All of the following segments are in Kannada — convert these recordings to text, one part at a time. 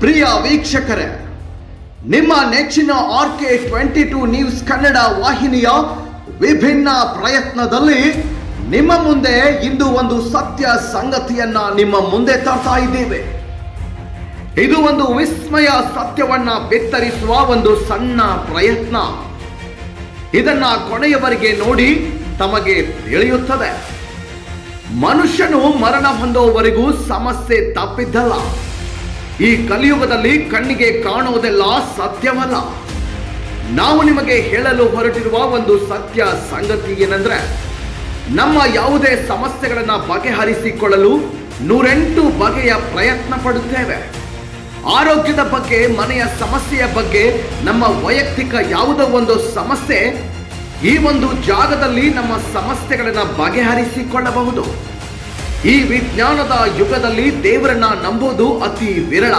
ಪ್ರಿಯ ವೀಕ್ಷಕರೇ, ನಿಮ್ಮ ನೆಚ್ಚಿನ R K twenty two news Kannada ವಾಹಿನಿಯ ವಿಭಿನ್ನ ಪ್ರಯತ್ನದಲ್ಲಿ ನಿಮ್ಮ ಮುಂದೆ ಇಂದು ಒಂದು ಸತ್ಯ ಸಂಗತಿಯನ್ನ ನಿಮ್ಮ ಮುಂದೆ ತರ್ತಾ ಇದ್ದೇವೆ. ಇದು ಒಂದು ವಿಸ್ಮಯ ಸತ್ಯವನ್ನ ಬಿತ್ತರಿಸುವ ಒಂದು ಸಣ್ಣ ಪ್ರಯತ್ನ. ಇದನ್ನ ಕೊನೆಯವರೆಗೆ ನೋಡಿ ತಮಗೆ ತಿಳಿಯುತ್ತದೆ. ಮನುಷ್ಯನು ಮರಣ ಹೊಂದುವವರೆಗೂ ಸಮಸ್ಯೆ ತಪ್ಪಿದ್ದಲ್ಲ. ಈ ಕಲಿಯುಗದಲ್ಲಿ ಕಣ್ಣಿಗೆ ಕಾಣುವುದೆಲ್ಲ ಸತ್ಯವಲ್ಲ. ನಾವು ನಿಮಗೆ ಹೇಳಲು ಹೊರಟಿರುವ ಒಂದು ಸತ್ಯ ಸಂಗತಿ ಏನಂದ್ರೆ, ನಮ್ಮ ಯಾವುದೇ ಸಮಸ್ಯೆಗಳನ್ನು ಬಗೆಹರಿಸಿಕೊಳ್ಳಲು ನೂರೆಂಟು ಬಗೆಯ ಪ್ರಯತ್ನ ಪಡುತ್ತೇವೆ. ಆರೋಗ್ಯದ ಬಗ್ಗೆ, ಮನೆಯ ಸಮಸ್ಯೆಯ ಬಗ್ಗೆ, ನಮ್ಮ ವೈಯಕ್ತಿಕ ಯಾವುದೋ ಒಂದು ಸಮಸ್ಯೆ ಈ ಒಂದು ಜಾಗದಲ್ಲಿ ನಮ್ಮ ಸಮಸ್ಯೆಗಳನ್ನು ಬಗೆಹರಿಸಿಕೊಳ್ಳಬಹುದು. ಈ ವಿಜ್ಞಾನದ ಯುಗದಲ್ಲಿ ದೇವರನ್ನ ನಂಬೋದು ಅತಿ ವಿರಳ.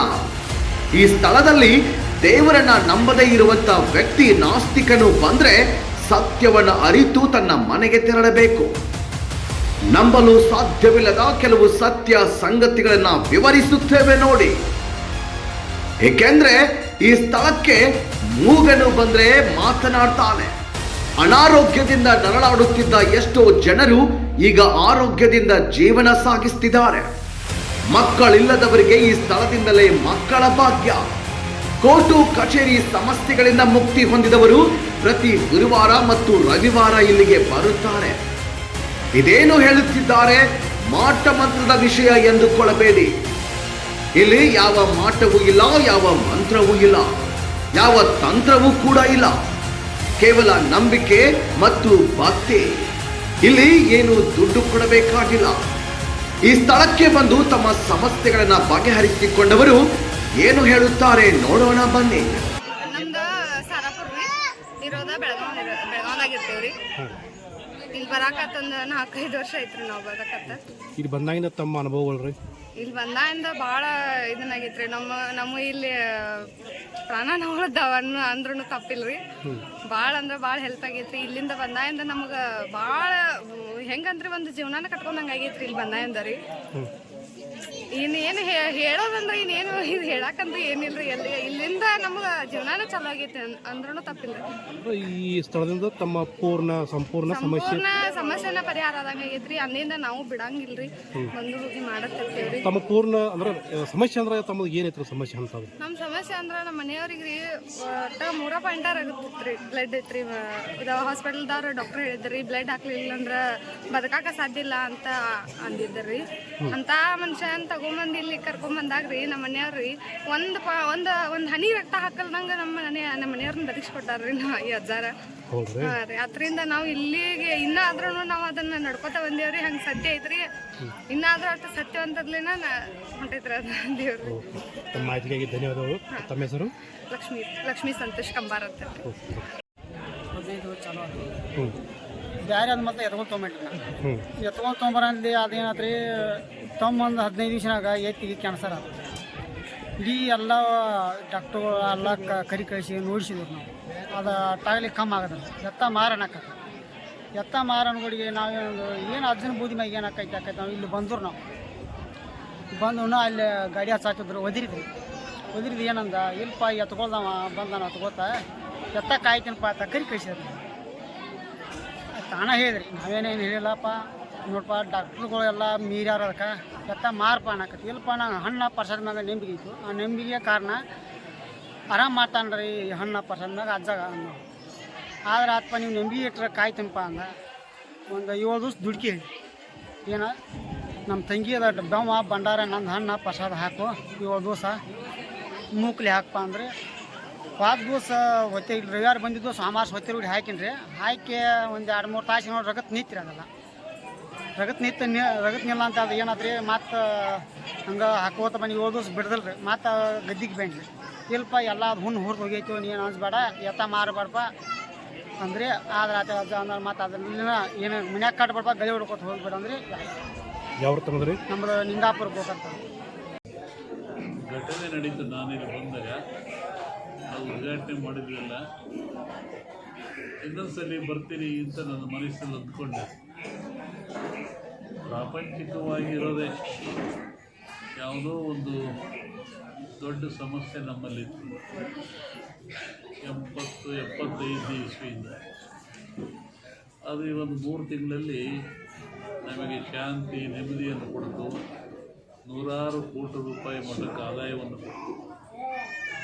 ಈ ಸ್ಥಳದಲ್ಲಿ ದೇವರನ್ನ ನಂಬದೇ ಇರುವಂತ ವ್ಯಕ್ತಿ ನಾಸ್ತಿಕನು ಬಂದ್ರೆ ಸತ್ಯವನ್ನು ಅರಿತು ತನ್ನ ಮನೆಗೆ ತೆರಳಬೇಕು. ನಂಬಲು ಸಾಧ್ಯವಿಲ್ಲದ ಕೆಲವು ಸತ್ಯ ಸಂಗತಿಗಳನ್ನ ವಿವರಿಸುತ್ತೇವೆ ನೋಡಿ. ಏಕೆಂದ್ರೆ ಈ ಸ್ಥಳಕ್ಕೆ ಮೂಗನು ಬಂದ್ರೆ ಮಾತನಾಡ್ತಾನೆ. ಅನಾರೋಗ್ಯದಿಂದ ನರಳಾಡುತ್ತಿದ್ದ ಎಷ್ಟೋ ಜನರು ಈಗ ಆರೋಗ್ಯದಿಂದ ಜೀವನ ಸಾಗಿಸ್ತಿದ್ದಾರೆ. ಮಕ್ಕಳಿಲ್ಲದವರಿಗೆ ಈ ಸ್ಥಳದಿಂದಲೇ ಮಕ್ಕಳ ಭಾಗ್ಯ. ಕೋರ್ಟು, ಕಚೇರಿ ಸಮಸ್ಯೆಗಳಿಂದ ಮುಕ್ತಿ ಹೊಂದಿದವರು ಪ್ರತಿ ಗುರುವಾರ ಮತ್ತು ರವಿವಾರ ಇಲ್ಲಿಗೆ ಬರುತ್ತಾರೆ. ಇದೇನು ಹೇಳುತ್ತಿದ್ದಾರೆ? ಮಾಟ ಮಂತ್ರದ ವಿಷಯ ಎಂದುಕೊಳ್ಳಬೇಡಿ. ಇಲ್ಲಿ ಯಾವ ಮಾಟವೂ ಇಲ್ಲ, ಯಾವ ಮಂತ್ರವೂ ಇಲ್ಲ, ಯಾವ ತಂತ್ರವೂ ಕೂಡ ಇಲ್ಲ. ಕೇವಲ ನಂಬಿಕೆ ಮತ್ತು ಭಕ್ತಿ. ಇಲ್ಲಿ ಏನು ದುಡ್ಡು ಕೊಡಬೇಕಾಗಿಲ್ಲ. ಈ ಸ್ಥಳಕ್ಕೆ ಬಂದು ತಮ್ಮ ಸಮಸ್ಯೆಗಳನ್ನ ಬಗೆಹರಿಸಿಕೊಂಡವರು ಏನು ಹೇಳುತ್ತಾರೆ ನೋಡೋಣ ಬನ್ನಿ. ನಮ್ದು ಸಾರಾಪುರ್ ರೀ. ಇರೋದ ಬೆಳಗಾವ್ ಬೆಳಗಾವ್ದಾಗ ಇರ್ತೀವ್ರಿ ಇಲ್ಲಿ ಬರಾಕತ್ತಂದ ನಾಲ್ಕೈದು ವರ್ಷ ಐತ್ರಿ ನಾವು ಬರಾಕತ್ತ. ಇಲ್ಲಿ ಬಂದಾಗಿಂದ ತಮ್ಮ ಅನುಭವಗಳು ರೀ. ಇಲ್ಲಿ ಬಂದಾಯಿಂದ ಭಾಳ ಇದನ್ನಾಗೈತ್ರಿ. ನಮ್ಮ ನಮ್ಮ ಇಲ್ಲಿ ಪ್ರಾಣ ನೋಡ್ದಾವ ಅಂದ್ರೂ ತಪ್ಪಿಲ್ರಿ. ಭಾಳ ಅಂದ್ರೆ ಭಾಳ ಹೆಲ್ಪ್ ಆಗೈತ್ರಿ. ಇಲ್ಲಿಂದ ಬಂದಾಗಿಂದ ನಮಗೆ ಭಾಳ, ಹೆಂಗಂದ್ರೆ ಒಂದು ಜೀವನಾನ ಕಟ್ಕೊಂಡಂಗೆ ಆಗೈತ್ರಿ ಇಲ್ಲಿ ಬಂದಾಯಿಂದ ರೀ. ಇನ್ನೇನು ಹೇಳೋದಂದ್ರೆ ಇನ್ನೇನು ಇದು ಹೇಳಕ್ಕಂದ್ರೆ ಏನಿಲ್ರಿ ಎಲ್ಲಿ ಇಲ್ಲಿಂದ ನಮ್ಗೆ ಜೀವನಾನ ಚಲೋ ಆಗೈತಿ ಅಂದ್ರೂ ತಪ್ಪಿಲ್ಲ. ಈ ಸ್ಥಳದಿಂದ ತಮ್ಮ ಪೂರ್ಣ ಸಂಪೂರ್ಣ ಸಮಸ್ಯೆ. ಸಂಪೂರ್ಣ ಸಮಸ್ಯೆನ ಪರಿಹಾರ ಆದಂಗ ಆಗೈತ್ರಿ ಅಲ್ಲಿಂದ ನಾವು ಬಿಡಂಗಿಲ್ರಿ ಬಂದು ಹೋಗಿ ಮಾಡತ್ತಿರ್ತೀವ್ರಿ ತಮ್ಮ ಪೂರ್ಣ ಅಂದ್ರೆ ಸಮಸ್ಯೆ ಅಂದ್ರೆ ತಮ್ಮದು ಏನೈತ್ರಿ ಸಮಸ್ಯೆ ಅಂತ ನಮ್ಮ ಸಮಸ್ಯೆ ಅಂದ್ರ ನಮ್ಮ ಮನೆಯವ್ರಿಗೆ ರೀ ಒಟ್ಟ ಮೂರ ಪಾಯಿಂಟ್ ಆಗುತ್ತಿತ್ರಿ ಬ್ಲಡ್ ಐತ್ರಿ ಹಾಸ್ಪಿಟಲ್ದವ್ರು ಡಾಕ್ಟರ್ ಹೇಳಿದ್ರಿ ಬ್ಲಡ್ ಹಾಕ್ಲಿಲ್ಲ ಅಂದ್ರ ಬದುಕಾಕ ಸಾಧ್ಯ ಇಲ್ಲ ಅಂತ ಅಂದಿದ್ರಿ ಅಂತ ಮನುಷ್ಯನ್ ತಗೊಂಬಂದ್ ಇಲ್ಲಿ ಕರ್ಕೊಂಬಂದಾಗ್ರಿ ನಮ್ಮ ಮನೆಯವ್ರಿ ಒಂದು ಪಾ ಒಂದು ಒಂದು ಹನಿ ರಕ್ತ ಹಾಕಲ್ದಂಗ ನಮ್ಮ ಮನೆ ನಮ್ಮ ಮನೆಯವ್ರನ್ನ ಬದಿಸ್ಕೊಟ್ಟಾರ್ರಿ ನಾ ಈ ಅಜ್ಜಾರ. ಹಾ ರೀ ಅದರಿಂದ ನಾವು ಇಲ್ಲಿಗೆ ಇನ್ನಾದ್ರೂ ನಾವು ಅದನ್ನ ನಡ್ಕೋತ ಬಂದೇವ್ರಿ ಹಂಗ ಸತ್ಯ ಐತ್ರಿ. ಇನ್ನಾದ್ರೂ ಅಷ್ಟು ಸತ್ಯವಂತದ್ಲಿನ ಹೊಂಟೈತ್ರಿ ಅದ ದೇವ್ರಿ ತಮ್ಮ ಮಾಹಿತಿಗಾಗಿ ಧನ್ಯವಾದಗಳು. ತಮ್ಮ ಹೆಸರು? ಲಕ್ಷ್ಮೀ ಲಕ್ಷ್ಮೀ ಸಂತೋಷ್ ಕಂಬಾರ್ ಅಂತ ಹ್ಞೂ ಬ್ಯಾರೆ ಅದು ಮತ್ತೆ ಎತ್ಕೊಂಡು ತೊಗೊಂಬಿಟ್ರಿ ನಾ ಹ್ಞೂ ಎತ್ಕೊಂಡು ತೊಗೊಂಬರಂದು ಅದೇನಾತ್ರಿ ಹದಿನೈದು ದಿವಸನಾಗ ಎತ್ತಿಗೆ ಕ್ಯಾನ್ಸರ್ ಆತು. ಇಡೀ ಎಲ್ಲ ಡಾಕ್ಟರ್ಗಳು ಎಲ್ಲ ಕ ಕರಿ ಕಳಿಸಿ ನೋಡಿಸಿದ್ರು ನಾವು. ಅದು ಟಾಗ್ಲಿಕ್ಕೆ ಕಮ್ಮಿ ಆಗದ ಎತ್ತ ಮಾರಣಕ್ಕ ಎತ್ತ ಮಾರನ್ಗಳಿಗೆ ನಾವೇನು ಏನು ಅಜ್ಜನ ಬೂದಿ ಮ್ಯಾಗ ಏನು ಆಕೈತೆ ಆಕೈತೆ ನಾವು ಇಲ್ಲಿ ಬಂದ್ರು ನಾವು. ಬಂದು ಅಲ್ಲಿ ಗಾಡಿ ಹಚ್ಚಾಕಿದ್ರು ಒದಿರಿದ್ರಿ ಒದಿರಿದು ಏನಂದ ಇಲ್ಲಪ್ಪ ಎತ್ಕೊಳ್ದವ ಬಂದಾನ ಎತ್ತ ಕಾಯ್ತೀನಪ್ಪ ಅಂತ ಕರಿ ಕಳಿಸಿದ್ರು. ತಾಣ ಹೇಳಿದ್ರಿ, ನಾವೇನೇನು ಹೇಳಿಲ್ಲಪ್ಪ. ನೋಡಪ್ಪ ಡಾಕ್ಟ್ರುಗಳೆಲ್ಲ ಮೀರ್ಯಾರ ಅದಕ್ಕೆ ಎತ್ತ ಮಾರ್ಪ ಅನ್ನಕತ್ತಿ. ಇಲ್ಲಪ್ಪ ನಾ ಹಣ್ಣ ಪ್ರಸಾದ ಮ್ಯಾಗ ನೆಂಬಿಗೆ ಇತ್ತು. ಆ ನೆಂಬಿಗೆ ಕಾರಣ ಆರಾಮ್ ಮಾಡ್ತಾನ್ರಿ ಹಣ್ಣ ಪರ್ಸದ ಮ್ಯಾಗ ಅಜ್ಜಾಗ ಅನ್ನೋ ಆದ್ರೆ ಆತ್ಪ ನೀವು ನೆಂಬಿಗೆ ಇಟ್ರೆ ಕಾಯ್ತೀನಪ್ಪ ಅಂದ. ಒಂದು ಏಳು ದಿವ್ಸ ದುಡ್ಕಿ ಏನ ನಮ್ಮ ತಂಗಿ ಅದ ಬೆಮ್ಮ ಭಂಡಾರ ನಂದು ಹಣ್ಣ ಪ್ರಸಾದ ಹಾಕು, ಏಳು ದಿವಸ ಮೂಕ್ಲಿ ಹಾಕಪ್ಪ ಅಂದ್ರೆ. ಪಾದ ದಿವಸ ಹೊತ್ತೆ ಇಲ್ಲಿ ರವಿವಾರ ಬಂದಿದ್ದು ಸೋಮವಾರ ಹೊತ್ತೆ ರೂಢಿ ಹಾಕಿನ್ರಿ. ಹಾಕಿ ಒಂದು ಎರಡು ಮೂರು ತಾಸು ನೋಡಿ ರಗತ್ ನಿಂತ್ರಿ ಅದೆಲ್ಲ. ರಗತ್ ನಿಂತ ನಿ ರಗತ್ ನಿಲ್ಲ ಅಂತ ಅದು ಏನಾದ್ರಿ ಮತ್ತು ಹಂಗೆ ಹಾಕೋತ ಬನ್ನಿ ಏಳು ದಿವಸ ಬಿಡ್ದಲ್ರಿ. ಮತ್ತು ಗದ್ದಿಗೆ ಬೇಡ್ರಿ ಇಲ್ಲಪ್ಪ ಎಲ್ಲ ಅದು ಹುಣ್ಣು ಹುರಿದು ಹೋಗೈತಿ ನೀನು ಅನ್ಸ್ಬೇಡ ಎತ್ತ ಮಾರಬೇಡಪ್ಪ ಅಂದ್ರೆ ಆದ್ರೆ ಆತ ಅಂದ್ರೆ ಮತ್ತು ಅದನ್ನ ಏನು ಮನ್ಯಾಗ ಕಟ್ಬೇಡಪ್ಪ ಗಳಿ ಹೊಡ್ಕೊತ ಹೋಗ್ಬೇಡ ಅಂದ್ರೆ. ಯಾವ ತಂದ್ರಿ ನಮ್ದು ನಿಂದಾಪುರ ಹೋಗಂತ ಘಟನೆ ನಡೀತು ನಾನಿಲ್ಲಿ ಬಂದಾಗ. ಉದ್ಘಾಟನೆ ಮಾಡಿದ್ರಲ್ಲ, ಇನ್ನೊಂದ್ಸಲಿ ಬರ್ತೀನಿ ಅಂತ ನನ್ನ ಮನಸ್ಸಲ್ಲಿ ಅಂದ್ಕೊಂಡೆ. ಪ್ರಾಪಂಚಿಕವಾಗಿ ಇರೋದೇ ಯಾವುದೋ ಒಂದು ದೊಡ್ಡ ಸಮಸ್ಯೆ ನಮ್ಮಲ್ಲಿತ್ತು. ಎಂಬತ್ತು, ಎಪ್ಪತ್ತೈದು ಇಸ್ವಿಯಿಂದ. ಅದು ಈ ಒಂದು ಮೂರು ತಿಂಗಳಲ್ಲಿ ನಮಗೆ ಶಾಂತಿ, ನೆಮ್ಮದಿಯನ್ನು ಕೊಡ್ತು. ನೂರಾರು ಕೋಟಿ ರೂಪಾಯಿ ಮಟ್ಟಕ್ಕೆ ಆದಾಯವನ್ನು ಕೊಡ್ತು.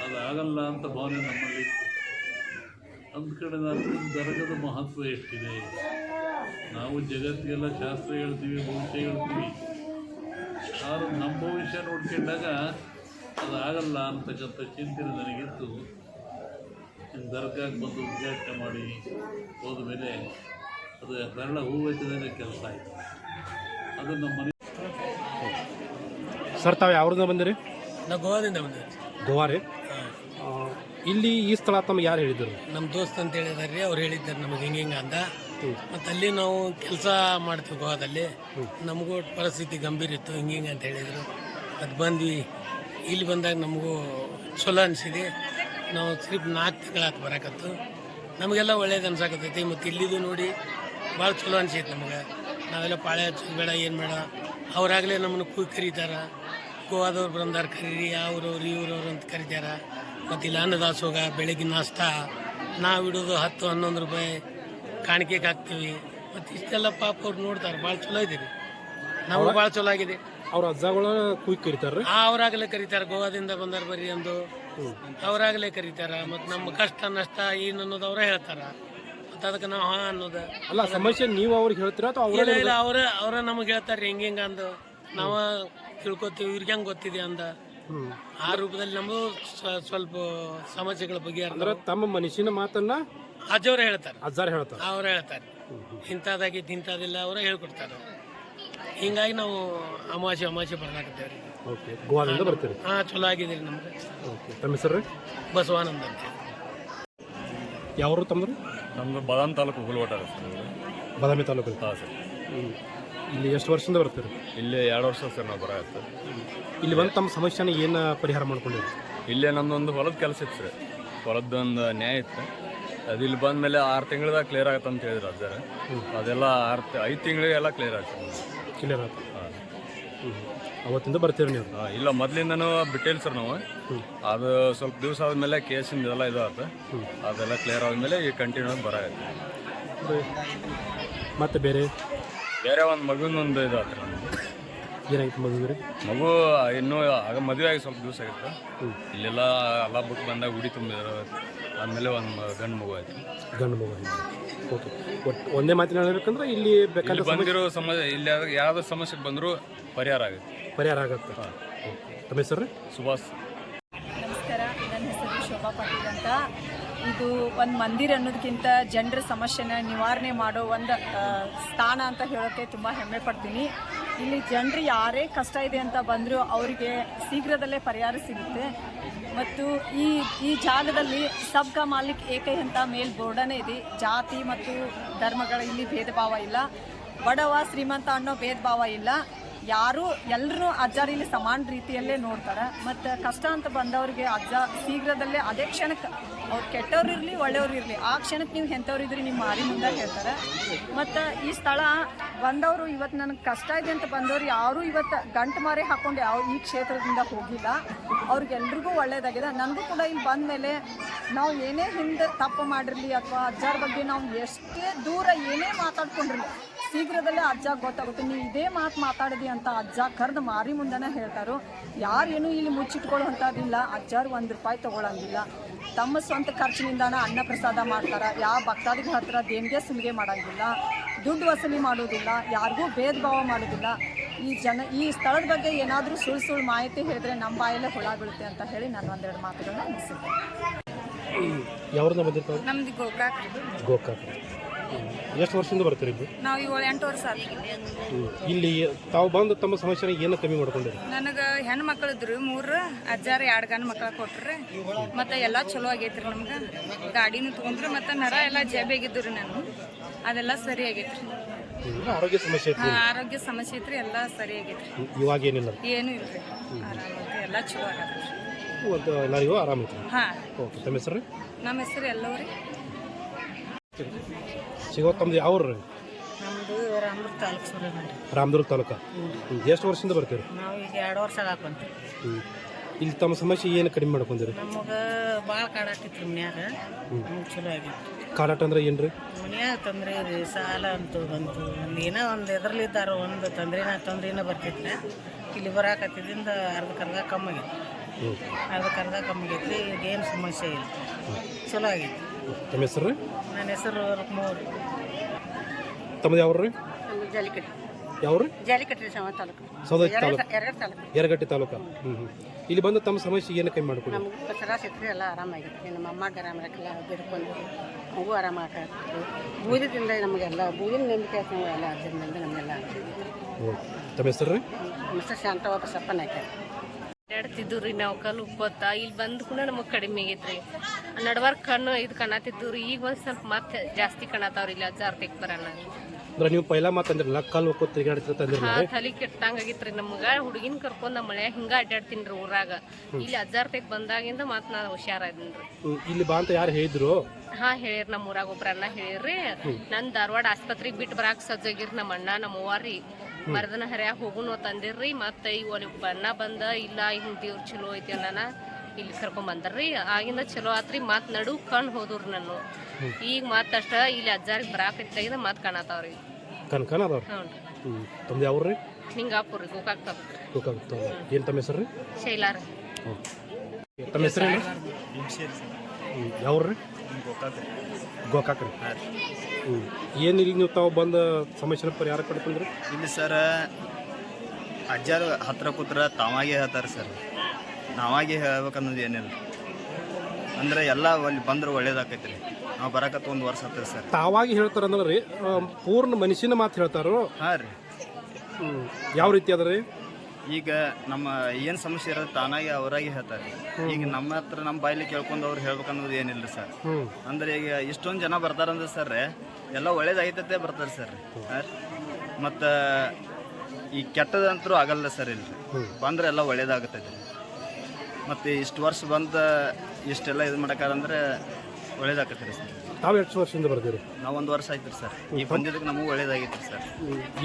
ಅದಾಗಲ್ಲ ಅಂತ ಭಾವನೆ ನಮ್ಮಲ್ಲಿ ಇತ್ತು. ಅಂದ ಕಡೆ ನಾನು ದರ್ಗದ ಮಹತ್ವ ಎಷ್ಟಿದೆ? ನಾವು ಜಗತ್ತಿಗೆಲ್ಲ ಶಾಸ್ತ್ರ ಹೇಳ್ತೀವಿ ಭವಿಷ್ಯ ಹೇಳ್ತೀವಿ. ಆದ್ರೆ ನಮ್ಮ ಭವಿಷ್ಯ ನೋಡ್ಕೊಂಡಾಗ ಅದಾಗಲ್ಲ ಅಂತಕ್ಕಂಥ ಚಿಂತನೆ ನನಗಿತ್ತು. ದರ್ಗಾಕ್ಕೆ ಬಂದು ಉದ್ಘಾಟನೆ ಮಾಡಿ ಹೋದ ಮೇಲೆ ಅದು ಬೆರಳ ಹೂವೆತ್ತಿದಂಗೆ ಕೆಲಸ ಆಯಿತು. ಅದು ನಮ್ಮ ಮನೆ ಸರ್ ತಾವು ಯಾವ್ರಿಂದ ಬಂದಿರಿ? ನಾವು ಗೋವಾದಿಂದ ಬಂದಿರಿ ಗೋವಾ ರೀ? ಇಲ್ಲಿ ಈ ಸ್ಥಳ ತಮಗೆ ಯಾರು ಹೇಳಿದ್ರು? ನಮ್ಮ ದೋಸ್ತ್ ಅಂತ ಹೇಳಿದಾರೆ ಅವ್ರು ಹೇಳಿದ್ದಾರೆ ನಮಗೆ ಹಿಂಗೆ ಹಿಂಗೆ ಅಂತ. ಮತ್ತು ಅಲ್ಲಿ ನಾವು ಕೆಲಸ ಮಾಡ್ತೀವಿ ಗೋವಾದಲ್ಲಿ. ನಮಗೂ ಪರಿಸ್ಥಿತಿ ಗಂಭೀರ ಇತ್ತು ಹಿಂಗೆ ಹಿಂಗೆ ಅಂತ ಹೇಳಿದರು. ಅದು ಬಂದ್ವಿ. ಇಲ್ಲಿ ಬಂದಾಗ ನಮಗೂ ಚಲೋ ಅನಿಸಿದೆ. ನಾವು ಸಿರ್ಫ್ ನಾಲ್ಕು ತಿಂಗಳಾತು ಬರಕತ್ತು. ನಮಗೆಲ್ಲ ಒಳ್ಳೇದು ಅನ್ಸಾಕತ್ತೈತಿ ಮತ್ತು ಇಲ್ಲಿದು ನೋಡಿ ಭಾಳ ಚಲೋ ಅನ್ಸೈತೆ ನಮಗೆ. ನಾವೆಲ್ಲ ಪಾಳೆ ಹಚ್ಚೋದು ಬೇಡ ಏನು ಬೇಡ. ಅವರಾಗಲೇ ನಮ್ಮನ್ನು ಕೂಗಿ ಕರೀತಾರ. ಗೋವಾದವ್ರು ಬಂದಾರ ಕರೀರಿ ಅವ್ರವ್ರು ಇವ್ರವ್ರು ಅಂತ ಕರೀತಾರ. ಮತ್ತು ಇಲ್ಲಿ ಅನ್ನದಾಸೋಗ ಬೆಳಗಿನ ನಾಷ್ಟ ನಾವು ಇಡೋದು ಹತ್ತು ಹನ್ನೊಂದು ರೂಪಾಯಿ ಕಾಣಿಕೆಗೆ ಹಾಕ್ತೀವಿ. ಮತ್ತು ಇಷ್ಟೆಲ್ಲ ಪಾಪ ಅವ್ರು ನೋಡ್ತಾರೆ ಭಾಳ ಚಲೋ ಇದೀವಿ ನಾವು ಭಾಳ ಚಲೋ ಆಗಿದೆ ಅವ್ರ ಅಜ್ಜಗಳ ಕುಯ್ ಕರಿತಾರ ಆ ಅವರಾಗಲೇ ಕರೀತಾರೆ ಗೋವಾದಿಂದ ಬಂದಾರ ಬರ್ರಿ ಅಂದು. ಅವರಾಗಲೇ ಕರೀತಾರ ಮತ್ತು ನಮ್ಮ ಕಷ್ಟ ನಷ್ಟ ಏನು ಅನ್ನೋದು ಅವರೇ ಹೇಳ್ತಾರ. ಮತ್ತು ಅದಕ್ಕೆ ನಾವು ಹಾ ಅನ್ನೋದು. ಅಲ್ಲ ಸಮಸ್ಯೆ ನೀವು ಅವ್ರಿಗೆ ಹೇಳ್ತೀರ ಅಥವಾ ಇಲ್ಲ ಅವ್ರ ಇಲ್ಲ ಅವ್ರ ಅವ್ರ ನಮಗೆ ಹೇಳ್ತಾರೆ ಹಿಂಗೆ ಹಿಂಗೆ ಅಂದು. ನಾವು ತಿಳ್ಕೊತೀವಿ ಇವ್ರಿಗೆ ಹೆಂಗೆ ಗೊತ್ತಿದೆ ಅಂದ. ಆ ರೂಪದಲ್ಲಿ ನಮ್ಮದು ಸ್ವ- ಸ್ವಲ್ಪ ಸಮಸ್ಯೆಗಳ ಬಗ್ಗೆ ಅಂದ್ರೆ ತಮ್ಮ ಮನುಷ್ಯನ ಮಾತನ್ನ ಅಜ್ಜವ್ರು ಹೇಳ್ತಾರೆ. ಅಜ್ಜಾರ್ ಹೇಳ್ತಾರೆ. ಅವ್ರು ಹೇಳ್ತಾರೆ. ಇಂಥದ್ದಾಗಿತ್ತು ಇಂಥದ್ದಿಲ್ಲ ಅವರೇ ಹೇಳ್ಕೊಡ್ತಾರೆ ಹಿಂಗಾಗಿ ನಾವು ಅಮಾವಾಸ್ಯೆ ಅಮಾವಾಸ್ಯೆ ಬರ್ಲಾಕತ್ತೇವೆ ರೀ ಓಕೆ ಗೋವಾದಿಂದ ಬರ್ತೀರಿ? ಹಾಂ ಚಲೋ ಆಗಿದೆ ರೀ ನಮ್ಗೆ. ಓಕೆ ತಮ್ಮ ಹೆಸರು? ಬಸವಾನಂದ ಅಂತ ಯಾವ್ರು ತಮ್ಮದು? ನಮ್ಮದು ಬಾದಾಮ್ ತಾಲೂಕು ಹುಲ್ವಟ ಬದಾಮಿ ತಾಲೂಕು ಹಾಂ ಸರ್. ಇಲ್ಲಿ ಎಷ್ಟು ವರ್ಷದಿಂದ ಬರ್ತೀರಿ? ಇಲ್ಲಿ ಎರಡು ವರ್ಷ ಸರ್ ನಾವು ಬರತ್ತೆ ಇಲ್ಲಿ ಬಂದು ತಮ್ಮ ಸಮಸ್ಯೆನ ಏನು ಪರಿಹಾರ ಮಾಡ್ಕೊಂಡಿರಿ ಇಲ್ಲೇ ನಮ್ಮದೊಂದು ಹೊಲದ ಕೆಲಸ ಇತ್ತು ಸರ್. ಹೊಲದ್ದೊಂದು ನ್ಯಾಯ ಇತ್ತು. ಅದು ಇಲ್ಲಿ ಬಂದ ಮೇಲೆ ಆರು ತಿಂಗಳದಾಗ ಕ್ಲಿಯರ್ ಆಗುತ್ತೆ ಅಂತ ಹೇಳಿದ್ರು ಸರ್ ಅದೆಲ್ಲ ಆರು ಐದು ತಿಂಗಳಿಗೆಲ್ಲ ಕ್ಲಿಯರ್ ಆಗ್ತದೆ ಕ್ಲಿಯರ್ ಹ್ಞೂ ಅವತ್ತಿಂದ ಬರ್ತೀರಿ ನೀವು? ಇಲ್ಲ ಮೊದಲಿಂದನೂ ಬಿಟ್ಟಿಲ್ಲ ಸರ್ ನಾವು. ಅದು ಸ್ವಲ್ಪ ದಿವಸ ಆದಮೇಲೆ ಕೇಸಿಂದ ಇದೆಲ್ಲ ಇದಾಯ್ತು ಅದೆಲ್ಲ ಕ್ಲಿಯರ್ ಆದಮೇಲೆ ಈಗ ಕಂಟಿನ್ಯೂ ಆಗಿ ಬರಾಗತ್ತೆ. ಮತ್ತೆ ಬೇರೆ? ಬೇರೆ ಒಂದು ಮಗುನ ಒಂದು ಇದಾಯ್ತು ನಮ್ದು ಏನಾಯ್ತು ಮದುವೆ ರೀ ಮಗು ಇನ್ನೂ ಆಗ ಮದುವೆ ಆಗಿ ಸ್ವಲ್ಪ ದಿವಸ ಆಗಿತ್ತು. ಇಲ್ಲೆಲ್ಲ ಎಲ್ಲ ಬುಕ್ ಬಂದಾಗ ಉಡಿ ತುಂಬಿದ್ರು. ಆಮೇಲೆ ಒಂದು ಗಂಡು ಮಗು ಆಯ್ತು. ಗಂಡು ಮಗು ಓಕೆ. ಒಟ್ಟು ಒಂದೇ ಮಾತಿನ ಹೇಳ್ಬೇಕಂದ್ರೆ ಇಲ್ಲಿ ಬೇಕಾದ ಇಲ್ಲಿ ಬಂದಿರೋ ಸಮಸ್ಯೆ ಇಲ್ಲಿ ಯಾವ್ದು ಸಮಸ್ಯೆ ಬಂದರೂ ಪರಿಹಾರ ಆಗುತ್ತೆ. ಪರಿಹಾರ ಆಗುತ್ತೆ. ತಮ್ಮ ಹೆಸರು? ರೀ ಸುಭಾಷ್. ನಮಸ್ಕಾರ. ನನ್ನ ಹೆಸರು ಶೋಭಾ ಪಾಟೀಲ್ ಅಂತ. ಇದು ಒಂದು ಮಂದಿರ ಅನ್ನೋದಕ್ಕಿಂತ ಜನರ ಸಮಸ್ಯೆನ ನಿವಾರಣೆ ಮಾಡೋ ಒಂದು ಸ್ಥಾನ ಅಂತ ಹೇಳೋಕ್ಕೆ ತುಂಬ ಹೆಮ್ಮೆ ಪಡ್ತೀನಿ. ಇಲ್ಲಿ ಜನರು ಯಾರೇ ಕಷ್ಟ ಇದೆ ಅಂತ ಬಂದರೂ ಅವರಿಗೆ ಶೀಘ್ರದಲ್ಲೇ ಪರಿಹಾರ ಸಿಗುತ್ತೆ. ಮತ್ತು ಈ ಈ ಜಾಗದಲ್ಲಿ ಸಬ್ಕ ಮಾಲಿಕ್ ಏಕೈ ಅಂತ ಮೇಲ್ ಬೋರ್ಡನೇ ಇದೆ. ಜಾತಿ ಮತ್ತು ಧರ್ಮಗಳ ಇಲ್ಲಿ ಭೇದ ಭಾವ ಇಲ್ಲ. ಬಡವ, ಶ್ರೀಮಂತ ಅನ್ನೋ ಭೇದ ಭಾವ ಇಲ್ಲ. ಯಾರು ಎಲ್ಲರೂ ಅಜ್ಜಾರಿಲಿ ಸಮಾನ ರೀತಿಯಲ್ಲೇ ನೋಡ್ತಾರೆ. ಮತ್ತು ಕಷ್ಟ ಅಂತ ಬಂದವ್ರಿಗೆ ಅಜ್ಜ ಶೀಘ್ರದಲ್ಲೇ ಅದೇ ಕ್ಷಣಕ್ಕೆ ಅವ್ರು ಕೆಟ್ಟವ್ರು ಇರಲಿ, ಒಳ್ಳೆಯವ್ರು ಇರಲಿ, ಆ ಕ್ಷಣಕ್ಕೆ ನೀವು ಎಂಥವ್ರು ಇದ್ರಿ ನಿಮ್ಮ ಮಾರಿ ಮುಂದೆ ಹೇಳ್ತಾರೆ. ಮತ್ತು ಈ ಸ್ಥಳ ಬಂದವರು ಇವತ್ತು ನನಗೆ ಕಷ್ಟ ಇದೆ ಅಂತ ಬಂದವರು ಯಾರೂ ಇವತ್ತು ಗಂಟು ಮಾರಿ ಹಾಕ್ಕೊಂಡು ಯಾವ ಈ ಕ್ಷೇತ್ರದಿಂದ ಹೋಗಿಲ್ಲ. ಅವ್ರಿಗೆಲ್ರಿಗೂ ಒಳ್ಳೇದಾಗಿದೆ. ನನಗೂ ಕೂಡ ಇಲ್ಲಿ ಬಂದ ಮೇಲೆ ನಾವು ಏನೇ ಹಿಂದೆ ತಪ್ಪು ಮಾಡಿರಲಿ ಅಥವಾ ಅಜ್ಜಾರ ಬಗ್ಗೆ ನಾವು ಎಷ್ಟೇ ದೂರ ಏನೇ ಮಾತಾಡ್ಕೊಂಡಿರಲಿ ಶೀಘ್ರದಲ್ಲೇ ಅಜ್ಜ ಗೊತ್ತಾಗುತ್ತೆ. ನೀವು ಇದೇ ಮಾತು ಮಾತಾಡಿದಿ ಅಂತ ಅಜ್ಜ ಕರೆದು ಮಾರಿ ಮುಂದೆನೇ ಹೇಳ್ತಾರೋ. ಯಾರೇನು ಇಲ್ಲಿ ಮುಚ್ಚಿಟ್ಕೊಳ್ಳುವಂಥದ್ದಿಲ್ಲ. ಅಜ್ಜಾರು ಒಂದು ರೂಪಾಯಿ ತೊಗೊಳಂಗಿಲ್ಲ. ತಮ್ಮ ಸ್ವಂತ ಖರ್ಚಿನಿಂದಾನ ಅನ್ನ ಪ್ರಸಾದ ಮಾಡ್ತಾರೆ. ಯಾವ ಭಕ್ತಾದಿಗಳ ಹತ್ರ ದೇಣಿಗೆ ಸುಲಿಗೆ ಮಾಡೋಂಗಿಲ್ಲ. ದುಡ್ಡು ವಸೂಲಿ ಮಾಡೋದಿಲ್ಲ. ಯಾರಿಗೂ ಭೇದ ಭಾವ ಮಾಡೋದಿಲ್ಲ. ಈ ಜನ ಈ ಸ್ಥಳದ ಬಗ್ಗೆ ಏನಾದರೂ ಸುಳ್ಳು ಸುಳ್ಳು ಮಾಹಿತಿ ಹೇಳಿದ್ರೆ ನಮ್ಮ ಬಾಯಲ್ಲೇ ಹುಳ ಬೀಳುತ್ತೆ ಅಂತ ಹೇಳಿ ನಾನು ಒಂದೆರಡು ಮಾತುಗಳನ್ನ ಬಂದಿರ್ತಾವೆ ನಮ್ದು ಗೋಕಾಕ್ ಗೋಕಾಕ ಎಷ್ಟು ವರ್ಷದಿಂದ ಬರ್ತೀರಿ ಇಲ್ಲಿ? ನಾವು ಏಳು ಎಂಟು ವರ್ಷ ಹ್ಮ್. ಇಲ್ಲಿ ತಾವು ಬಂದು ತಮ್ಮ ಸಮಸ್ಯೆ ಏನು ಕಮ್ಮಿ ಮಾಡ್ಕೊಂಡಿರಿ? ನನಗೆ ಹೆಣ್ಣು ಮಕ್ಳು ಇದ್ರು ಮೂರು ಅಜ್ಜಾರ ಎರಡು ಗಂಡು ಮಕ್ಕಳು ಕೊಟ್ರಿ. ಮತ್ತು ಎಲ್ಲ ಚಲೋ ಆಗೈತ್ರಿ ನಮ್ಗೆ. ಗಾಡಿನೂ ತೊಗೊಂಡ್ರು ಮತ್ತು ನರ ಎಲ್ಲ ಜೇಬೇಗಿದ್ದು ರೀ ನಾನು. ಅದೆಲ್ಲ ಸರಿ ಆಗೈತ್ರಿ. ಹ್ಮ್. ಆರೋಗ್ಯ ಸಮಸ್ಯೆ ಐತಿ ಹಾಂ ಆರೋಗ್ಯ ಸಮಸ್ಯೆ ಐತ್ರಿ ಎಲ್ಲ ಸರಿ ಆಗೈತ್ರಿ. ಹ್ಮ್. ಇವಾಗ ಏನಿಲ್ಲ? ಏನು ಇಲ್ಲ ಎಲ್ಲ ಚಲೋ ಆಗತ್ರಿ. ಒಂದು ಎಲ್ಲರಿಗೂ ಆರಾಮೈತಿ ಹಾಂ. ಓಕೆ. ತಮ್ಮ ಹೆಸರು ನಮ್ಮ ಹೆಸರು ಎಲ್ಲವ್ರಿ. ಸಿಗೋ ತಮ್ದು ಯಾವ ಊರು ರೀ? ನಮ್ಮದು ರಾಮದುರ್ಗ ತಾಲೂಕು ರಾಮದುರ್ಗ ತಾಲೂಕ? ಎಷ್ಟು ವರ್ಷದಿಂದ ಬರ್ತೀರಿ? ನಾವು ಈಗ ಎರಡು ವರ್ಷ ಹಾಕೊಂತೀವಿ ಹ್ಮ್. ಇಲ್ಲಿ ತಮ್ಮ ಸಮಸ್ಯೆ ಏನು ಕಡಿಮೆ ಮಾಡ್ಕೊಂಡಿರಿ? ನಮಗೆ ಭಾಳ ಕಾಡಾತಿತ್ತು ರೀ ಮನ್ಯಾಗ. ನಮ್ಗೆ ಚಲೋ ಆಗಿತ್ತು ಕಾಡಾಟ ಅಂದ್ರೆ ಏನು ರೀ ಮನ್ಯಾಗ ತೊಂದರೆ ರೀ ಸಾಲ ಅಂತೂ ಬಂತು. ಒಂದು ಏನೋ ಒಂದು ಎದ್ರಲ್ಲಿದ್ದಾರ ಒಂದು ತೊಂದ್ರೆನ ತೊಂದ್ರೆನ ಬರ್ತಿದ್ರೆ ಇಲ್ಲಿ ಬರಾಕತ್ತಿದಿಂದ ಅರ್ಧಕ್ಕರ್ಧ ಕಮ್ಮಿ ಆಗಿತ್ತು ಹ್ಞೂ ಅರ್ಧಕ್ಕರ್ಧ ಕಮ್ಮಿ ಆಗೈತಿ ಈಗ ಏನು ಸಮಸ್ಯೆ ಇಲ್ಲ. ಚಲೋ ಆಗೈತಿ ತಮ್ಮ ಹೆಸರು ನನ್ನ ಹೆಸರು ಮೂರು ತಮ್ಮದು ಯಾವ ರೀ? ನಮ್ದು ಜಾಲಿಕಟ್ಟಿ. ಯಾವ ರೀ ಜಾಲಿಕಟ್ಟಿ ಸಮ ತಾಲೂಕು. ಸೌದತ್ತಿ ತಾಲೂಕು. ಎರಡು ತಾಲೂಕು. ಯರಗಟ್ಟಿ ತಾಲೂಕ? ಹ್ಞೂ ಹ್ಞೂ ಇಲ್ಲಿ ಬಂದು ತಮ್ಮ ಸಮಸ್ಯೆ ಏನು ಕೈ ಮಾಡ್ಕೊಳ್ಳಿ? ನಮಗೂ ಸರಾಸ ಸಿಕ್ಕರೆ ಎಲ್ಲ ಆರಾಮಾಗಿತ್ತು ನಮ್ಮ ಅಮ್ಮಗೆ ಆರಾಮ ಇರಕ್ಕೆಲ್ಲ ಬಿಡ್ಕೊಂಡು ಅವು ಆರಾಮ ಆಗ್ತಾಯಿತ್ತು ಬೂದಿದಿಂದ ನಮಗೆಲ್ಲ ಬೂದಿನ ನಂಬಿಕೆ ಆಯ್ತು ನಾವೆಲ್ಲ ಅದರಿಂದ ನಮಗೆಲ್ಲ ಹ್ಞೂ ತಮ್ಮ ಹೆಸರು ರೀ? ಮಿಸ್ಟರ್ ಶಾಂತವ ಬಸಪ್ಪನ ಹಾಕ್ಯಾರ ಅಡ್ಡಾಡ್ತಿದ್ದು ರೀ ನಾವು ಕಲ್ಲು ಉಪ್ಪತ್ತ. ಇಲ್ಲಿ ಬಂದ ಕೂಡ ನಮಗೆ ಕಡಿಮೆ ಆಗೈತ್ರಿ. ನಡವರ್ ಕಣ್ಣು ಇದು ಕಣತಿದ್ದು ರೀ ಈಗ ಒಂದು ಸ್ವಲ್ಪ ಮತ್ತೆ ಜಾಸ್ತಿ ಕಣತಾವ್ರಿ ಇಲ್ಲಿ ಅಜ್ಜಾರ್ ತೆಗ್ ಬರೋಣ ಅಂದ್ರೆ ನೀವು ಪೈಲ ಮಾತಂದ್ರಲ್ಲ ಕಲ್ಲು ಹೋಗ್ಕೋ ತಿರುಗಾಡ್ತಿರ ತಂದಿರಲ್ಲ ಹಾ ತಲೆ ನಮ್ಗ. ಹುಡುಗಿನ ಕರ್ಕೊಂಡು ನಮ್ಮ ಮಳ್ಯಾಗ ಹಿಂಗ ಅಡ್ಡಾಡ್ತೀನಿ ರೀ ಊರಾಗ ಇಲ್ಲಿ ಅಜ್ಜಾರ್ ತೆಗ್ ಬಂದಾಗಿಂದ ಮತ್ತೆ ನಾನು ಹುಷಾರಾದೀನಿ ರೀ ಇಲ್ಲಿ ಬಾ ಅಂತ ಯಾರು ಹೇಳಿದ್ರು? ಹಾ ಹೇಳಿರಿ ನಮ್ಮ ಊರಾಗ ಒಬ್ರ ಹೇಳಿರ್ರಿ ಹೇಳಿರಿ ನನ್ ಧಾರವಾಡ ಆಸ್ಪತ್ರೆಗೆ ಬಿಟ್ಟು ಬರಾಕ್ ಸಜ್ಜಾಗಿರಿ ನಮ್ಮ ಅಣ್ಣ ನಮ್ಮ ಅವ್ವಾರಿ ಮರದನ ಹರ್ಯಾಗ ಹೋಗುನು ತಂದಿರ್ರಿ ಮತ್ತೆ ಈಗ ಅಲ್ಲಿ ಬಣ್ಣ ಬಂದ ಇಲ್ಲ ಹಿಂಗೆ ದೇವ್ರು ಚಲೋ ಐತಿ ಅಣ್ಣನ ಇಲ್ಲಿ ಕರ್ಕೊಂಡ್ ಬಂದರ್ರಿ. ಆಗಿಂದ ಚಲೋ ಆತ್ರಿ ಮತ್ ನಡು ಕಣ್ ಹೋದ್ರಿ ನಾನು ಈಗ ಮತ್ ಅಷ್ಟ ಇಲ್ಲಿ ಅಜ್ಜಾರಿಗೆ ಬರಾಕತ್ತಾಗಿಂದ ಮತ್ ಕಾಣತಾವ್ರಿ ಕನಕನ ಅದಾವ್ರಿ? ಹ್ಞೂ. ತಮ್ದು ಯಾವ ರೀ ಹಿಂಗಾಪುರ್ ರೀ ಗೋಕಾಕ್ ತಾಲೂಕ್ ಏನು ತಮ್ಮ ಹೆಸರು ರೀ? ಶೈಲಾರ ಹ್ಞೂ ತಮ್ಮ ಹೆಸರು ಏನು ಹ್ಞೂ ಯಾವ ರೀ. ಗೋಕಾಕ್ ರೀ ಹ್ಞೂ ಏನು ಇಲ್ಲಿ ನೀವು ತಾವು ಬಂದ ಸಮಸ್ಯೆನ ಪರಿಹಾರ ಕೊಡ್ತಂದ್ರಿ ಇಲ್ಲಿ ಸರ್ ಅಜ್ಜಾರ ಹತ್ರ ಕೂತ್ರ ತಾವಾಗೆ ಹೇಳ್ತಾರೆ ಸರ್. ನಾವಾಗೆ ಹೇಳ್ಬೇಕನ್ನೋದು ಏನಿಲ್ಲ. ಅಂದ್ರೆ ಎಲ್ಲ ಅಲ್ಲಿ ಬಂದ್ರೆ ಒಳ್ಳೇದಾಕೈತೆ ರೀ ನಾವು ಬರಕತ್ತ ಒಂದು ವರ್ಷ ಆಗ್ತದೆ ಸರ್. ತಾವಾಗಿ ಹೇಳ್ತಾರ ಅಂದ್ರೆ ರೀ ಪೂರ್ಣ ಮನುಷ್ಯನ ಮಾತು ಹೇಳ್ತಾರೋ? ಹಾಂ ರೀ. ಹ್ಞೂ ಯಾವ ರೀತಿ ಅದ ರೀ? ಈಗ ನಮ್ಮ ಏನು ಸಮಸ್ಯೆ ಇರೋದು ತಾನಾಗಿ ಅವರಾಗಿ ಹೇಳ್ತಾರೆ. ಈಗ ನಮ್ಮ ಹತ್ರ ನಮ್ಮ ಬಾಯಲ್ಲಿ ಕೇಳ್ಕೊಂಡು ಅವ್ರು ಹೇಳ್ಬೇಕನ್ನೋದು ಏನಿಲ್ಲ ಸರ್. ಅಂದ್ರೆ ಈಗ ಇಷ್ಟೊಂದು ಜನ ಬರ್ತಾರಂದ್ರೆ ಸರ್ ಎಲ್ಲ ಒಳ್ಳೇದಾಗೈತತೆ ಬರ್ತಾರೆ ಸರ್. ಮತ್ತು ಈ ಕೆಟ್ಟದಂತರೂ ಆಗಲ್ಲ ಸರ್ ಇಲ್ಲಿ. ಬಂದ್ರೆ ಎಲ್ಲ ಒಳ್ಳೇದಾಗುತ್ತೈತೆ. ಮತ್ತು ಇಷ್ಟು ವರ್ಷ ಬಂದ ಇಷ್ಟೆಲ್ಲ ಇದು ಮಾಡಕ್ಕಾರಂದ್ರೆ ಒಳ್ಳೇದಾಗತ್ತೆ ರೀ ಸರ್. ತಾವು ಎಷ್ಟು ವರ್ಷದಿಂದ ಬರ್ತೀರಿ ನಾವು ಒಂದು ವರ್ಷ ಆಯ್ತು ಸರ್. ಈ ಬಂದಿದ್ದಕ್ಕೆ ನಮಗೂ ಒಳ್ಳೇದಾಗಿತ್ತು ಸರ್.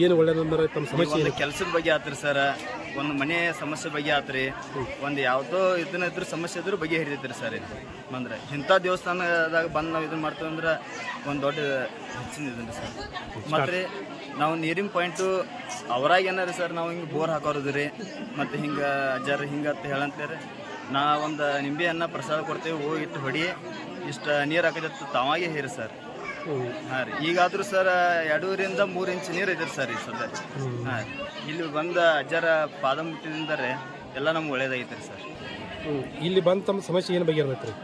ಏನು ಒಳ್ಳೇದಂದ್ರೆ ತಮ್ಮ ಸಮಸ್ಯೆ ಒಂದು ಕೆಲಸದ ಬಗ್ಗೆ ಆತ್ರಿ ಸರ್. ಒಂದು ಮನೆ ಸಮಸ್ಯೆ ಬಗ್ಗೆ ಆತ್ರಿ. ಒಂದು ಯಾವುದೋ ಇದನ್ನ ಇದ್ರ ಸಮಸ್ಯೆ ಇದ್ರೂ ಬಗ್ಗೆ ಹಿಡಿತೈತ್ರಿ ಸರ್ ಇದು. ಬಂದ್ರೆ ಇಂಥ ದೇವಸ್ಥಾನದಾಗ ಬಂದು ನಾವು ಇದನ್ನ ಮಾಡ್ತೀವಿ ಅಂದ್ರೆ ಒಂದು ದೊಡ್ಡ ಹೆಚ್ಚಿನ ಇದನ್ರಿ ಸರ್. ಮತ್ತೆ ನಾವು ನೀರಿನ ಪಾಯಿಂಟು ಅವರಾಗ ಏನಾರ ಸರ್ ನಾವು ಹಿಂಗೆ ಬೋರ್ ಹಾಕೋರದು ರೀ. ಮತ್ತು ಹಿಂಗೆ ಅಜ್ಜಾರ ಹಿಂಗೆ ಅಂತ ಹೇಳಂತೇರಿ ನಾ ಒಂದು ನಿಂಬೆಯನ್ನು ಪ್ರಸಾದ ಕೊಡ್ತೇವೆ ಹೋಗಿ ಇಟ್ಟು ಹೊಡಿ. ಇಷ್ಟು ನೀರು ಹಾಕಿದತ್ತು ತಾವಾಗೆ ಹೇರಿ ಸರ್. ಹಾಂ ರೀ. ಈಗಾದರೂ ಸರ್ ಎರಡೂರಿಂದ ಮೂರು ಇಂಚ್ ನೀರು ಇದ್ರಿ ಸರ್ ಈ ಸದ್ಯ. ಹಾಂ ಇಲ್ಲಿ ಬಂದ ಅಜ್ಜರ ಪಾದ ಮುಟ್ಟಿದಿಂದರೆ ಎಲ್ಲ ನಮ್ಗೆ ಒಳ್ಳೇದಾಗೈತೆ ಸರ್. ಹ್ಞೂ ಇಲ್ಲಿ ಬಂದು ತಮ್ಮ ಸಮಸ್ಯೆ ಏನು ಬಗೆಹರ್ತೈತೆ ರೀ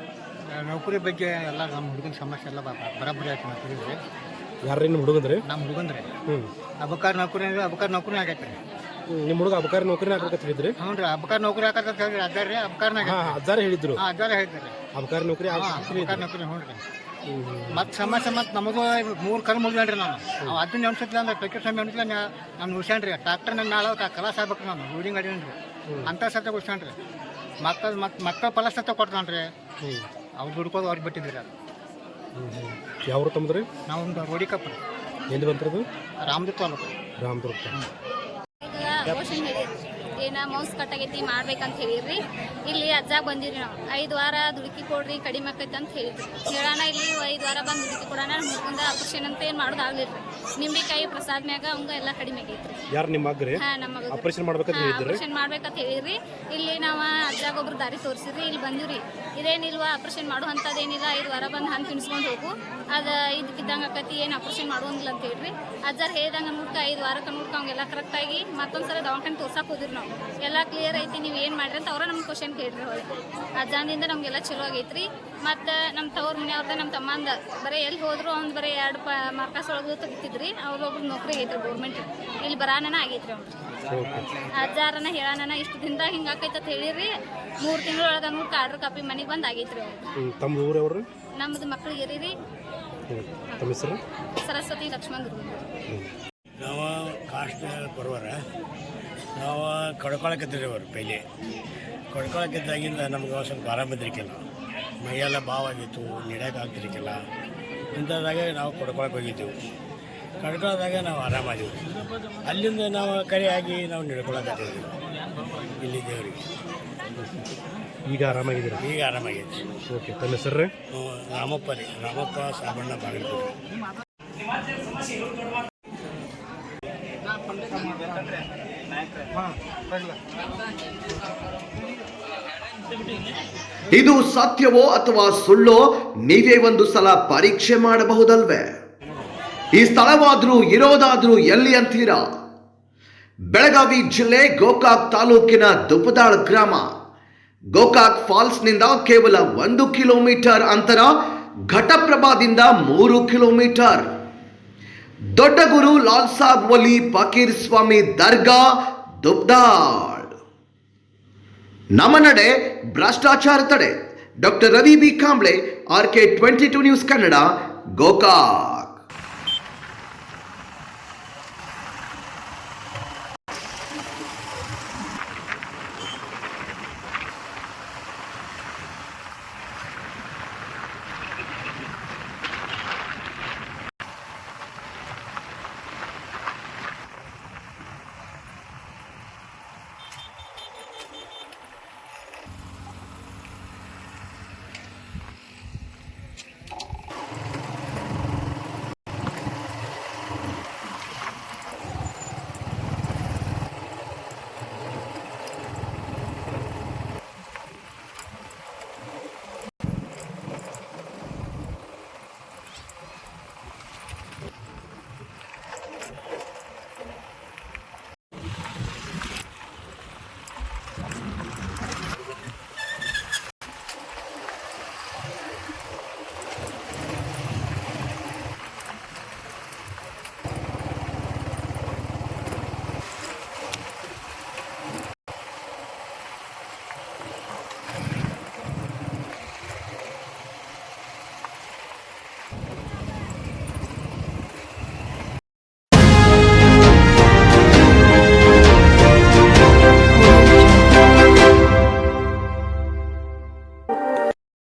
ನೌಕರಿ ಬಗ್ಗೆ ಎಲ್ಲ ನಮ್ಮ ಹುಡುಗನ ಸಮಸ್ಯೆ ಎಲ್ಲ ಬರಬರಿ ಆಯ್ತು ನೌಕರಿ ಯಾರೇನು ಹುಡುಗಂದ್ರಿ? ನಮ್ಮ ಹುಡುಗಂದ್ರೆ. ಹ್ಞೂ ಅಬಕಾರ ನೌಕರಿ ಅಬಕಾರ ಅಬಕಾರ್ ನೌಕರಿ ಆಗೈತೆ ರೀ ನಿಮ್ಮ ಹುಡುಗ ಅಬಕಾರಿ ನೌಕರಿ ಹಾಕಬೇಕಂತ ಹ್ಞೂ ರೀ ಅಬಕಾರ್ ನೌಕರಿ ಹಾಕತ್ತ ಅದಾರ ರೀ ಅಬಕಾರ್ನಾಗ ಹಾಂ ಅಜ್ಜಾರ ಹೇಳಿದ್ರು. ಹಾಂ ಅದಾರ ಹೇಳ್ತಾರೆ ಅಬಕಾರಿ ನೌಕರಿ ಹಾಂ ನೌಕರಿ ಹ್ಞೂ ರೀ ಮತ್ತೆ ಸಮಸ್ಯೆ ಮತ್ತೆ ನಮಗೂ ಮೂರು ಕರ್ ಮುಗಿದ್ರಿ ನಾನು. ಅವ್ ಅದನ್ನ ಅನ್ಸತ್ಲ ಅಂದ್ರೆ ಪೈಕಿ ಸಮಯ ಅನ್ಸಲ ನಾನು ಉಳ್ಸ್ಯಾನ್ರಿ ಟ್ರಾಕ್ಟರ್ ನನ್ನ ನಾಳೆ ಕಲಾಸ ಆಗ್ಬೇಕು ನಾನು ರೂಢಿಂಗ್ ಅಡಿನ್ರಿ ಅಂತ ಸತ್ಯ ಉಳ್ಸ್ಯಾನ್ರಿ ಮಕ್ಕಳ ಮತ್ತೆ ಮಕ್ಕಳ ಫಲ ಸತ ಕೊಡ್ತಾನೆ ರೀ ಅವ್ರು ದುಡ್ಕೋದು ಅವ್ರಿಗೆ ಬಿಟ್ಟಿದ್ರಿ ಅದು ಯಾವ ತಮ್ಮದ್ರಿ ನಾವು ಒಂದು ರೋಡಿ ಕಪ್ಪ ಎಲ್ಲಿ ಬಂತಿರೋದು ರಾಮದುರ್ಗ ತಾಲೂಕು. ರಾಮದುರ್ಗ ಏನ ಮೌಸ್ ಕಟ್ಟಾಗೈತಿ ಮಾಡ್ಬೇಕಂತ ಹೇಳಿರಿ ಇಲ್ಲಿ ಅಜ್ಜಾಗ ಬಂದಿರಿ ನಾವು. ಐದು ವಾರ ದುಡುಕಿ ಕೊಡ್ರಿ, ಕಡಿಮೆ ಆಕೈತಿ ಅಂತ ಹೇಳಿದ್ರಿ. ಹೇಳೋಣ ಇಲ್ಲಿ ಐದು ವಾರ ಬಂದು ದುಡುಕಿ ಕೊಡೋಣ ಮುಂದೆ ಆಪರೇಷನ್ ಅಂತ ಏನು ಮಾಡೋದು ಆಗ್ಲಿಲ್ಲ ನಿಂಬೆಕಾಯಿ ಪ್ರಸಾದ ಮ್ಯಾಗ ಅವಂಗ ಎಲ್ಲ ಕಡಿಮೆ ಆಗೈತ್ರಿ. ಯಾರು ನಿಮ್ಮ ಹಾ ನಮ್ಮ ಆಪರೇಷನ್ ಮಾಡ್ಬೇಕಂತ ಹೇಳಿದ್ರಿ ಆಪರೇಷನ್ ಮಾಡ್ಬೇಕಂತ ಹೇಳಿರಿ ಇಲ್ಲಿ ನಾವು ಅಜ್ಜಾಗ ಒಬ್ರು ದಾರಿ ತೋರಿಸಿದ್ರಿ ಇಲ್ಲಿ ಬಂದಿವ್ರಿ. ಇದೇನಿಲ್ವಾ ಆಪರೇಷನ್ ಮಾಡೋ ಅಂಥದ್ದೇನಿಲ್ಲ ಐದು ವಾರ ಬಂದು ಹಣ್ಣು ತಿನ್ಸ್ಕೊಂಡು ಹೋಗು. ಅದ ಇದಕ್ಕಿದ್ದಂಗೆ ಆಕತಿ ಏನು ಆಪರೇಷನ್ ಮಾಡುವಂಗಿಲ್ಲ ಅಂತ ಹೇಳ್ರಿ ಅಜ್ಜಾರ್ ಹೇಳ್ದಂಗೆ ನೋಡ್ಕ ಐದು ವಾರಕ್ಕೆ ನೋಡ್ಕ ಅವಂಗೆಲ್ಲ ಕರೆಕ್ಟಾಗಿ ಮತ್ತೊಂದ್ಸಲ ದವಾಖಾನೆ ತೋರ್ಸಕ್ಕೆ ಹೋದಿರಿ ನಾವು. ಎಲ್ಲ ಕ್ಲಿಯರ್ ಐತಿ ನೀವು ಏನು ಮಾಡ್ರಿ ಅಂತ ಅವ್ರ ನಮ್ಗೆ ಕ್ವಶನ್ ಕೇಳ್ರಿ ಅವ್ರಿಗೆ ಅಜ್ಜಾನಿಂದ ನಮಗೆಲ್ಲ ಚಲೋ ಆಗೈತ್ರಿ. ಮತ್ತು ನಮ್ಮ ತವ್ರ ಮನೆಯವ್ರದ ನಮ್ಮ ತಮ್ಮಂದ. ಬರೀ ಎಲ್ಲಿ ಹೋದರೂ ಅವ್ನು ಬರೀ ಎರಡು ಪ ಮಾರ್ಕಸ್ ಒಳಗೆ ತೆಗಿತಿದ್ರಿ ಅವ್ರೊಬ್ರು ನೌಕರಿ ಐತ್ರಿ ಗೌರ್ಮೆಂಟ್ ಇಲ್ಲಿ ಬರಾನನ ಆಗೈತ್ರಿ ಅವ್ನು ಅಜ್ಜಾರನ ಹೇಳಾನ ಇಷ್ಟು ದಿನದಾಗ ಹಿಂಗೆ ಆಕೈತೆ ಅಂತ ಹೇಳಿರಿ ಮೂರು ತಿಂಗಳೊಳಗೆ ನೋಡಿ ಆರ್ಡ್ರ್ ಕಾಪಿ ಮನೆಗೆ ಬಂದು ಆಗೈತ್ರಿ ಅವ್ರು. ತಮ್ಮ ನಮ್ಮದು ಮಕ್ಳಿಗೆ ಇರೀರಿ ಸರಸ್ವತಿ ಲಕ್ಷ್ಮಣ ದುರ್ಗ ನಾವು ಕಾಸ್ಟ್ ಬರುವಾರ ನಾವು ಕಡ್ಕೊಳಕತ್ತೀರಿ ಅವ್ರು ಪೈಲೆ. ಕಡ್ಕೊಳಕಿದ್ದಾಗಿಂದ ನಮ್ಗೆ ಸ್ವಲ್ಪ ಆರಾಮ ಇದ್ರಿಕಿಲ್ಲ ಮೈಯೆಲ್ಲ ಬಾವಾಗಿತ್ತು ನಡೆಯಕ್ಕೆ ಆಗ್ತಿರ್ಕಿಲ್ಲ ಇಂಥದ್ದಾಗ ನಾವು ಕೊಡ್ಕೊಳಕ್ಕೆ ಹೋಗಿದ್ದೆವು. ಕಡ್ಕೊಳದಾಗ ನಾವು ಆರಾಮಾದೀವಿ ಅಲ್ಲಿಂದ ನಾವು ಕರೆಯಾಗಿ ನಾವು ನಡ್ಕೊಳಕತ್ತಿದ್ವಿ ಇಲ್ಲಿ ದೇವರಿಗೆ. ಈಗ ಆರಾಮಾಗಿದ್ದೀರಾ ಈಗ ಆರಾಮಾಗಿದೆ ಓಕೆ ತಮ್ಮ ಹೆಸರು ರಾಮಪ್ಪ ರೀ. ರಾಮಪ್ಪ ಸಾಬಣ್ಣ ಬಾಗಲಕೋಟೆ. ಇದು ಸತ್ಯವೋ ಅಥವಾ ಸುಳ್ಳೋ? ನೀವೇ ಒಂದು ಸಲ ಪರೀಕ್ಷೆ ಮಾಡಬಹುದಲ್ವೇ? ಈ ಸ್ಥಳವಾದರೂ ಇರೋದಾದರೂ ಎಲ್ಲಿ ಅಂತೀರಾ? ಬೆಳಗಾವಿ ಜಿಲ್ಲೆ ಗೋಕಾಕ್ ತಾಲೂಕಿನ ದುಪದಾಳ್ ಗ್ರಾಮ. ಗೋಕಾಕ್ ಫಾಲ್ಸ್ನಿಂದ ಕೇವಲ ಒಂದು ಕಿಲೋಮೀಟರ್ ಅಂತರ, ಘಟಪ್ರಭಾದಿಂದ ಮೂರು ಕಿಲೋಮೀಟರ್. ದೊಡ್ಡಗುರು ಲಾಲ್ ಸಾಬ್ ವಲಿ ಫಕೀರ್ ಸ್ವಾಮಿ ದರ್ಗಾ ದುಬ್ದಾಳ್ ನಮ್ಮ ನಡೆ ಭ್ರಷ್ಟಾಚಾರ ತಡೆ. Doctor Ravi B Kamble R K twenty two news Kannada, Gokak.